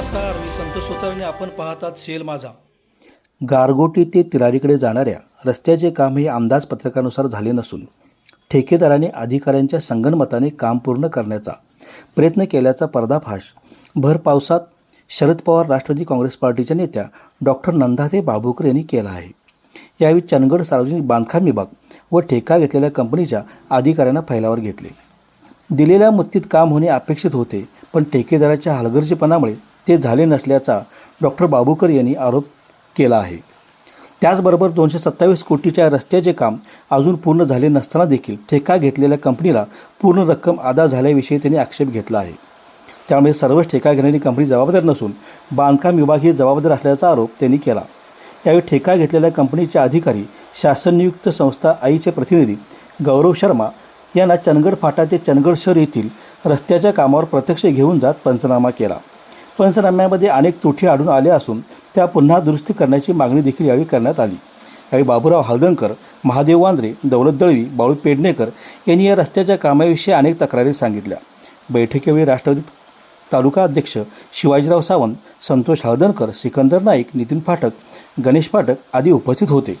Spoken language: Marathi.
नमस्कार मी संतोष सोतार आपण पाहतात सेल माझा. गारगोटी ते तिरारीकडे जाणाऱ्या रस्त्याचे काम हे अंदाज पत्रकानुसार झाले नसून ठेकेदाराने अधिकाऱ्यांच्या संगनमताने काम पूर्ण करण्याचा प्रयत्न केल्याचा पर्दाफाश भर पावसात शरद पवार राष्ट्रवादी काँग्रेस पार्टीच्या नेत्या डॉक्टर नंदाते बाबूकर यांनी केला आहे. यावेळी चंदगड सार्वजनिक बांधकाम विभाग व ठेका घेतलेल्या कंपनीच्या अधिकाऱ्यांना फैलावर घेतले. दिलेल्या मुदतीत काम होणे अपेक्षित होते पण ठेकेदाराच्या हलगर्जीपणामुळे ते झाले नसल्याचा डॉक्टर बाबूकर यांनी आरोप केला आहे. त्याचबरोबर दोनशे सत्तावीस कोटीच्या रस्त्याचे काम अजून पूर्ण झाले नसताना देखील ठेका घेतलेल्या कंपनीला पूर्ण रक्कम अदा झाल्याविषयी त्यांनी आक्षेप घेतला आहे. त्यामुळे सर्वच ठेका घेणारी कंपनी जबाबदार नसून बांधकाम विभाग ही जबाबदार असल्याचा आरोप त्यांनी केला. यावेळी ठेका घेतलेल्या कंपनीचे अधिकारी शासननियुक्त संस्था आईचे प्रतिनिधी गौरव शर्मा यांना चंदगड फाटा ते चंदगड शहर येथील रस्त्याच्या कामावर प्रत्यक्ष घेऊन जात पंचनामा केला. पंचनाम्यामध्ये अनेक त्रुटी आढळून आल्या असून त्या पुन्हा दुरुस्ती करण्याची मागणी देखील यावेळी करण्यात आली. यावेळी बाबूराव हळदणकर महादेव वांद्रे दौलत दळवी बाळू पेडणेकर यांनी या रस्त्याच्या कामाविषयी अनेक तक्रारी सांगितल्या. बैठकीवेळी राष्ट्रवादी तालुका अध्यक्ष शिवाजीराव सावंत संतोष हळदणकर सिकंदर नाईक नितीन फाटक गणेश फाटक आदी उपस्थित होते.